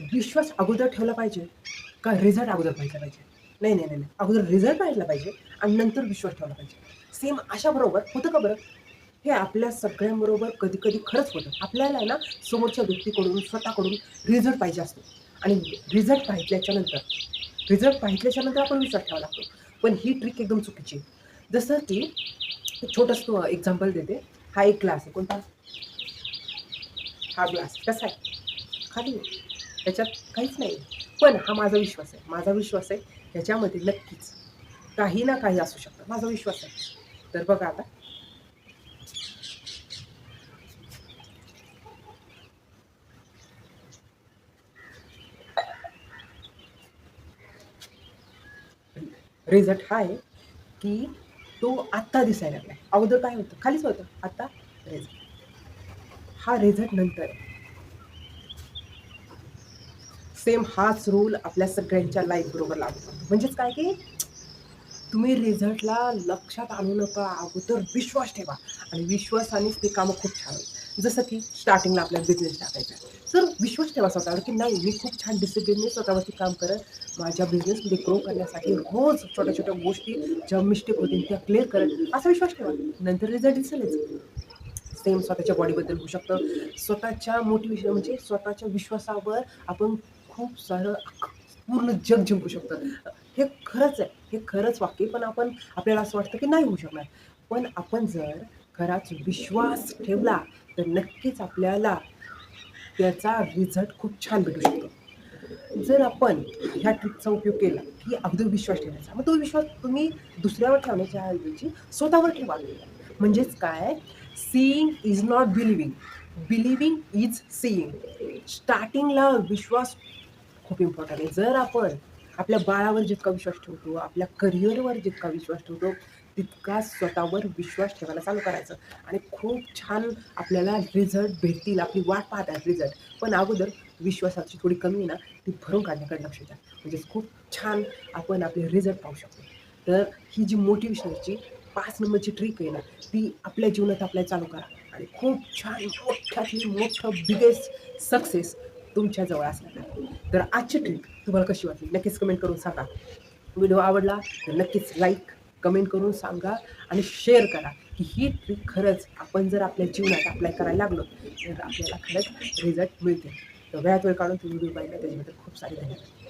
विश्वास अगोदर ठेवला पाहिजे का रिझल्ट अगोदर पाहिजे? पाहिजे नाही नाही नाही नाही. अगोदर रिझल्ट पाहिला पाहिजे आणि नंतर विश्वास ठेवला पाहिजे. सेम अशाबरोबर होतं का बरं? हे आपल्या सगळ्यांबरोबर कधी कधी खरंच होतं. आपल्याला आहे ना समोरच्या व्यक्तीकडून स्वतःकडून रिझल्ट पाहिजे असतो. आणि रिझल्ट पाहिल्याच्या नंतर रिझल्ट पाहिल्याच्या नंतर आपण विश्वास ठेवावा लागतो. पण ही ट्रिक एकदम चुकीची आहे. जसं की एक छोटंसं एक्झाम्पल देते. हा एक ग्लास आहे. कोणता? हा ग्लास कसा आहे? खाली त्याच्यात काहीच नाही. पण हा माझा विश्वास आहे. माझा विश्वास आहे ह्याच्यामध्ये नक्कीच काही ना काही असू शकतं. माझा विश्वास आहे. तर बघा आता. रिझल्ट हा आहे की तो आत्ता दिसायला लागलाय. अगोदर काय होतं? खालीच होतं. आत्ता रिझल्ट. हा रिझल्ट नंतर आहे. सेम हाच रूल आपल्या सगळ्यांच्या लाईफबरोबर लागतो. म्हणजेच काय की तुम्ही रिझल्टला लक्षात आणू नका अगोदर विश्वास ठेवा. आणि विश्वासानेच ते कामं खूप छान होईल जसं की स्टार्टिंगला आपल्याला बिझनेस टाकायचा आहे. तर विश्वास ठेवा स्वतःवर की नाही मी खूप छान डिसिप्लिनने स्वतःवरती काम करत माझ्या बिझनेसमध्ये ग्रो करण्यासाठी रोज छोट्या छोट्या गोष्टी ज्या मिस्टेक होतील त्या क्लिअर करत असा विश्वास ठेवा. नंतर रिझल्ट दिसेलच. सेम स्वतःच्या बॉडीबद्दल होऊ शकतं. स्वतःच्या मोटिवेशन म्हणजे स्वतःच्या विश्वासावर आपण खूप सारं पूर्ण जग जिंकू शकतं. हे खरंच आहे. हे खरंच वाक्य पण आपण आपल्याला असं वाटतं की नाही होऊ शकणार. पण आपण जर खराच विश्वास ठेवला तर नक्कीच आपल्याला त्याचा रिझल्ट खूप छान भेटू शकतो. जर आपण ह्या ट्रिकचा उपयोग केला की अगदी विश्वास ठेवायचा मग तो विश्वास तुम्ही दुसऱ्यावर ठेवण्याच्या ऐवजी स्वतःवर ठेवा. म्हणजेच काय? Seeing is not believing believing is seeing स्टार्टिंगला विश्वास खूप इम्पॉर्टंट आहे. जर आपण आपल्या बाळावर जितका विश्वास ठेवतो आपल्या करिअरवर जितका विश्वास ठेवतो तितका स्वतःवर विश्वास ठेवायला चालू करायचं. आणि खूप छान आपल्याला रिझल्ट भेटतील आपली वाट पाहत आहे रिझल्ट पण अगोदर विश्वासाची थोडी कमी आहे ना ती भरून काढण्याकडे लक्ष द्या. म्हणजेच खूप छान आपण आपले रिझल्ट पाहू शकतो. तर ही जी मोटिवेशनची पाच नंबरची ट्रिक आहे ना ती आपल्या जीवनात आपल्याला चालू करा. आणि खूप छान मोठ्यातली मोठं बिगेस्ट सक्सेस तुमच्याजवळ असणार तर आजची ट्रिप तुम्हाला कशी वाटली? नक्कीच कमेंट करून सांगा. व्हिडिओ आवडला तर नक्कीच लाईक कमेंट करून सांगा आणि शेअर करा. की ही ट्रिक खरंच आपण जर आपल्या जीवनात अप्लाय करायला लागलो तर आपल्याला खरंच रिझल्ट मिळते. तर वेळात वेळ काढून तुम्ही व्हिडिओ पाहिला त्याच्याबद्दल खूप सारे धन्यवाद.